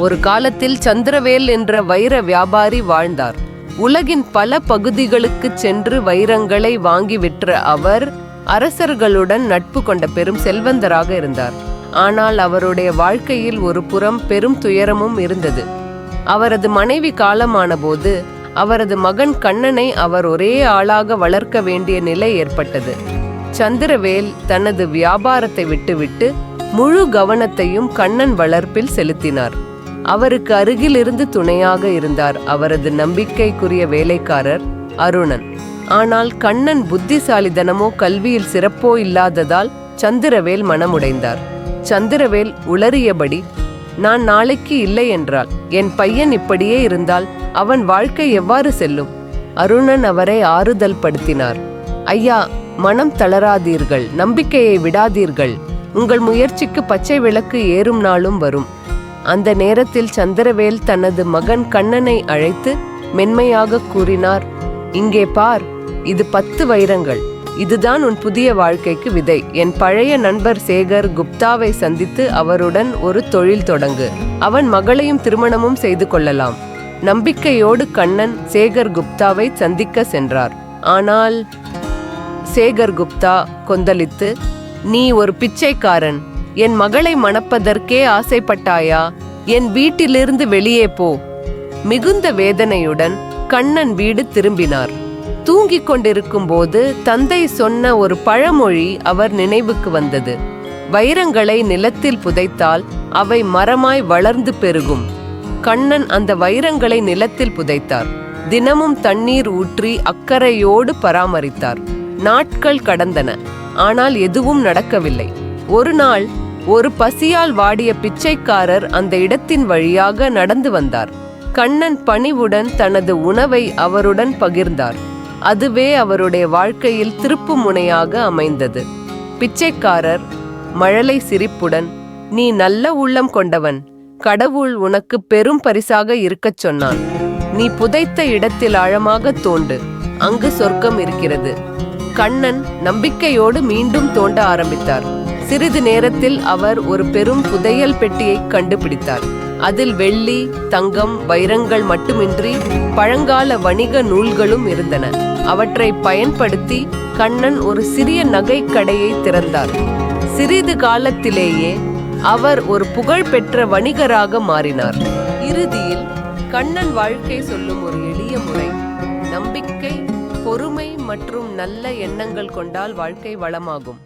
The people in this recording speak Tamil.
ஒரு காலத்தில் சந்திரவேல் என்ற வைர வியாபாரி வாழ்ந்தார். உலகின் பல பகுதிகளுக்கு சென்று வைரங்களை வாங்கி விற்ற அவர் அரசர்களுடன் நட்பு கொண்ட பெரும் செல்வந்தராக இருந்தார். ஆனால் அவருடைய வாழ்க்கையில் ஒரு புறம் பெரும் துயரமும் இருந்தது. அவரது மனைவி காலமான போது அவரது மகன் கண்ணனை அவர் ஒரே ஆளாக வளர்க்க வேண்டிய நிலை ஏற்பட்டது. சந்திரவேல் தனது வியாபாரத்தை விட்டுவிட்டு முழு கவனத்தையும் கண்ணன் வளர்ப்பில் செலுத்தினார். அவருக்கு அருகிலிருந்து துணையாக இருந்தார் அவரது நம்பிக்கைக்குரிய வேலைக்காரர் அருணன். ஆனால் கண்ணன் புத்திசாலிதனமோ கல்வியில் சிறப்போ இல்லாததால் சந்திரவேல் மனமுடைந்தார். சந்திரவேல் உளறியபடி நான் நாளைக்கு இல்லை என்றால் என் பையன் இப்படியே இருந்தால் அவன் வாழ்க்கை எவ்வாறு செல்லும்? அருணன் அவரை ஆறுதல் படுத்தினார். ஐயா மனம் தளராதீர்கள் நம்பிக்கையை விடாதீர்கள். உங்கள் முயற்சிக்கு பச்சை விளக்கு ஏறும் நாளும் வரும். அந்த நேரத்தில் சந்திரவேல் தனது மகன் கண்ணனை அழைத்து மென்மையாக கூறினார் இங்கே பார் இது பத்து வைரங்கள். இதுதான் உன் புதிய வாழ்க்கைக்கு விதை. என் பழைய நண்பர் சேகர் குப்தாவை சந்தித்து அவருடன் ஒரு தொழில் தொடங்கு. அவன் மகளையும் திருமணமும் செய்து கொள்ளலாம். நம்பிக்கையோடு கண்ணன் சேகர் குப்தாவை சந்திக்க சென்றார். ஆனால் சேகர் குப்தா கொந்தளித்து நீ ஒரு பிச்சைக்காரன். என் மகளை மணப்பதற்கே ஆசைப்பட்டாயா? என் வீட்டிலிருந்து வெளியே போ. மிகுந்த வேதனையுடன் கண்ணன் வீடு திரும்பினார். தூங்கிக் கொண்டிருக்கும் போது தந்தை சொன்ன ஒரு பழமொழி அவர் நினைவுக்கு வந்தது. வைரங்களை நிலத்தில் புதைத்தால் அவை மரமாய் வளர்ந்து பெருகும். கண்ணன் அந்த வைரங்களை நிலத்தில் புதைத்தார். தினமும் தண்ணீர் ஊற்றி அக்கறையோடு பராமரித்தார். நாட்கள் கடந்தன. ஆனால் எதுவும் நடக்கவில்லை. ஒரு நாள் ஒரு பசியால் வாடிய பிச்சைக்காரர் அந்த இடத்தின் வழியாக நடந்து வந்தார். கண்ணன் பணிவுடன் தனது உணவை அவருடன் பகிர்ந்தார். அதுவே அவருடைய வாழ்க்கையில் திருப்பு முனையாக அமைந்தது. பிச்சைக்காரர் மழலை சிரிப்புடன் நீ நல்ல உள்ளம் கொண்டவன். கடவுள் உனக்கு பெரும் பரிசாக இருக்கச் சொன்னான். நீ புதைத்த இடத்தில் ஆழமாக தோண்டு. அங்கு சொர்க்கம் இருக்கிறது. கண்ணன் நம்பிக்கையோடு மீண்டும் தோண்ட ஆரம்பித்தார். சிறிது நேரத்தில் அவர் ஒரு பெரும் புதையல் பெட்டியை கண்டுபிடித்தார். அதில் வெள்ளி தங்கம் வைரங்கள் மட்டுமின்றி பழங்கால வணிக நூல்களும் இருந்தன. அவற்றை பயன்படுத்தி கண்ணன் ஒரு சிறிய நகைக்கடையை கடையை திறந்தார். சிறிது காலத்திலேயே அவர் ஒரு புகழ்பெற்ற வணிகராக மாறினார். இறுதியில் கண்ணன் வாழ்க்கை சொல்லும் ஒரு எளிய முறை நம்பிக்கை பொறுமை மற்றும் நல்ல எண்ணங்கள் கொண்டால் வாழ்க்கை வளமாகும்.